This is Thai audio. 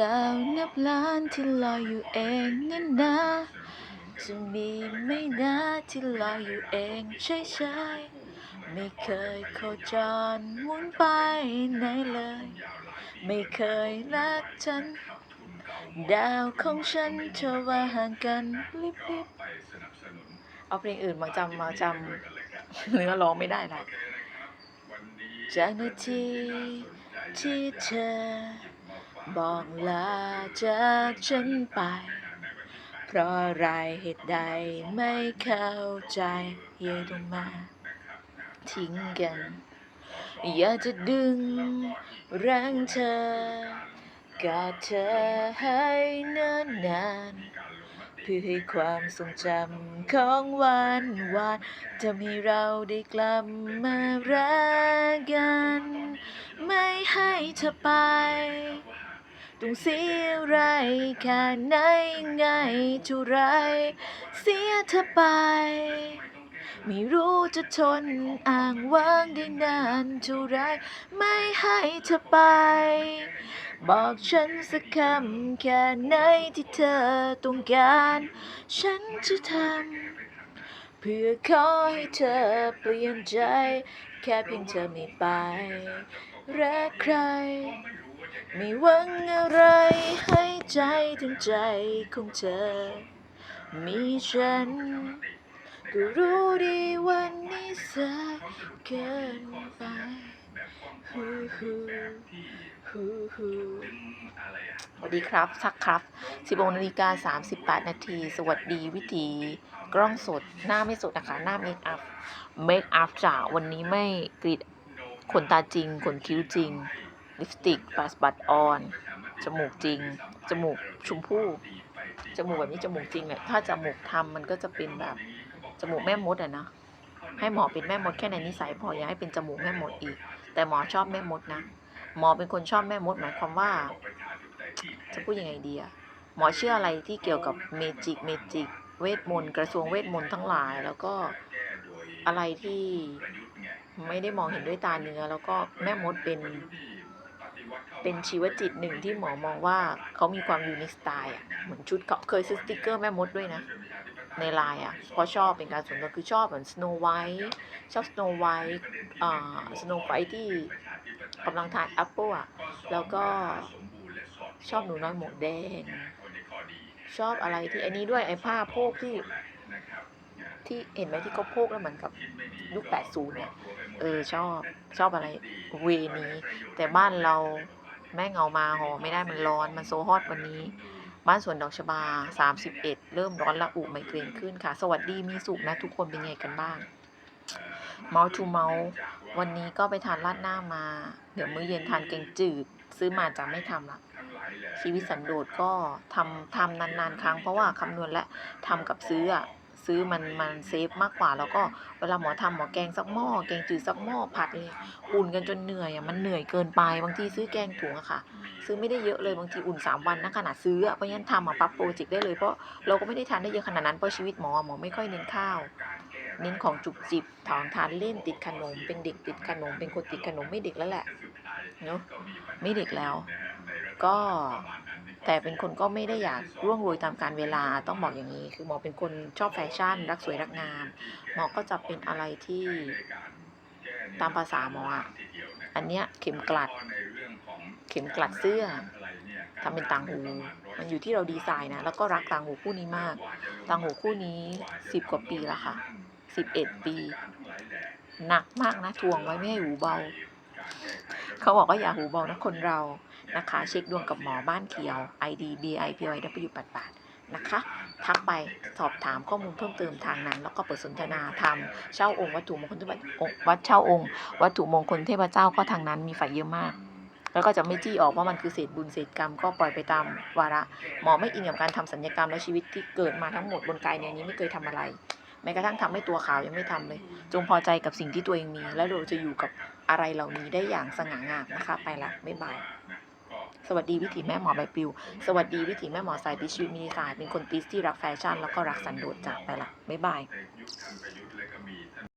ดาวนับล้านที่ลอยอยู่เองนั่นนะจะมีไม่นาที่ลอยอยู่เองใช่ใช่ไม่เคยโคจรหมุนไปไหนเลย ไม่เคยรักฉัน ดาวของฉันเธอว่าห่างกันลิบลิบเอาเพลงอื่นมาจำมาจำเนื้อร้องไม่ได้ละจากนาทีที่เธอ บอกลาจากฉันไป เพราะอะไรเหตุใดไม่เข้าใจเย่ต้องมา ทิ้งกัน อยากจะดึงรั้งเธอกอดเธอให้นิ่นนานเพื่อให้ความทรงจำของวันวานจะให้เราได้กลับมารักกัน ไม่ให้เธอไป ต้องเสียอะไรแค่ไหนไงเท่าไร เสียเธอไป ไม่รู้จะทนอ้างว้างได้นานเท่าไร ไม่ให้เธอไป บอกฉันสักคำแค่ไหนที่เธอต้องการ ฉันจะทำเพื่อขอให้เธอเปลี่ยนใจ แค่เพียงเธอไม่ไปรักใคร ไม่หวังอะไรให้ใจทั้งใจของเธอ มีฉัน ก็รู้ดีวันนี้สายเกินไปฮูฮูฮูฮูสวัสดีครับสักครับ16นาฬิกา38นาที สวัสดีวิธีกล้องสด หน้าไม่สดนะคะ หน้าเมคอัพ เมคอัพจ้าวันนี้ไม่กรีดขนตาจริง ขนคิ้วจริง ลิปสติกปัสบัตออน จมูกจริง จมูกชมพู่ จมูกแบบนี้จมูกจริงเนี่ย ถ้าจมูกทำมันก็จะเป็นแบบ จมูกแม่มดอะนะ ให้หมอเป็นแม่มดแค่ในนิสัยพออย่าให้เป็นจมูกแม่มดอีก แต่หมอชอบแม่มดนะ หมอเป็นคนชอบแม่มดหมายความว่า จะพูดยังไงดีอะหมอเชื่ออะไรที่เกี่ยวกับเมจิกเมจิกเวทมนต์กระทรวงเวทมนต์ทั้งหลาย แล้วก็อะไรที่ไม่ได้มองเห็นด้วยตาเนื้อแล้วก็แม่มดเป็น เป็นชีวจิตหนึ่งที่หมอมองว่าเขามีความยูนิคสไตล์อะเหมือนชุดเขาเคยซื้อสติกเกอร์แม่มดด้วยนะ ในไลน์อะเพราะชอบเป็นการส่วนตัวคือชอบเหมือนสโนไวท์ชอบสโนไวท์อ่าสโนไวท์ที่กำลังทานแอปเปิลอะแล้วก็ชอบหนูน้อยหมวกแดงชอบอะไรที่ไอ้นี้ด้วยไอ้ผ้าโพกที่ ที่เห็นไหมที่เขาโพกแล้วเหมือนกับยุค80เนี่ย เออชอบชอบอะไรเวนี้ แต่บ้านเราแม่งเอามาหอไม่ได้มันร้อนมันโซฮอตวันนี้ บ้านสวนดอกชบา 31 เริ่มร้อนละอุไมเกรนขึ้นค่ะ สวัสดีมีสุขนะทุกคนเป็นไงกันบ้างเมาทูเมาวันนี้ก็ไปทานราดหน้ามา เดี๋ยวมื้อเย็นทานแกงจืด ซื้อมาจะไม่ทำละชีวิตสันโดษก็ทำทำนานๆ ครั้งเพราะว่าคำนวณและทำกับซื้ออะ ซื้อมันมันเซฟมากกว่า แล้วก็เวลาหมอทำหมอแกงสักหม้อแกงจืดสักหม้อผัดเลยอุ่นกันจนเหนื่อยอะมันเหนื่อยเกินไปบางทีซื้อแกงถุงอะค่ะ ซื้อไม่ได้เยอะเลยบางทีอุ่น 3 วันนะขนาดซื้อเพราะฉะนั้นทำมาปั๊บโปรเจกต์ได้เลยเพราะเราก็ไม่ได้ทานได้เยอะขนาดนั้นเพราะชีวิตหมอหมอไม่ค่อยเน้นข้าวเน้นของจุบจิบถอนทานเล่นติดขนม เป็นเด็กติดขนม เป็นคนติดขนมไม่เด็กแล้วแหละเนาะไม่เด็กแล้ว ก็ แต่เป็นคนก็ไม่ได้อยากร่วงโรยตามการเวลาต้องบอกอย่างนี้ คือหมอเป็นคนชอบแฟชั่น รักสวยรักงามหมอก็จะเป็นอะไรที่ตามภาษาหมออะอันเนี้ยเข็มกลัด เข็มกลัดเสื้อทำเป็นต่างหู มันอยู่ที่เราดีไซน์นะ แล้วก็รักต่างหูคู่นี้มาก ต่างหูคู่นี้สิบกว่าปีแล้วค่ะสิบเอ็ดปี หนักมากนะทวงไว้ไม่ให้หูเบา เขาบอกว่าอย่าหูเบานะคนเรา นะคะ เช็คดวงกับหมอบ้านเขียว ID B I P Y W 8 8นะคะ ทักไปสอบถามข้อมูลเพิ่มเติมทางนั้น แล้วก็เปิดสนทนาธรรมเช่าองค์วัตถุมงคลเทพวัดเช่าองค์ วัตถุมงคลเทพเจ้าก็ทางนั้นมีฝ่ายเยอะมาก แล้วก็จะไม่จี้ออกว่ามันคือเศษบุญเศษกรรมก็ปล่อยไปตามวาระหมอไม่อินกับการทำสัญญกรรมและชีวิตที่เกิดมาทั้งหมดบนกายเนยนี้ไม่เคยทำอะไรแม้กระทั่งทำให้ตัวขาวยังไม่ทำเลย จงพอใจกับสิ่งที่ตัวเองมี แล้วเราจะอยู่กับอะไรเหล่านี้ได้อย่างสง่างามนะคะ ไปละบ๊ายบาย วัสดีวิถีแม่หมอใบปลิว สวัสดีวิถีแม่หมอสายติชชีวิตมีสายเป็นคนติสที่รักแฟชั่นแล้วก็รักสันโดษจากไปละบ๊ายบาย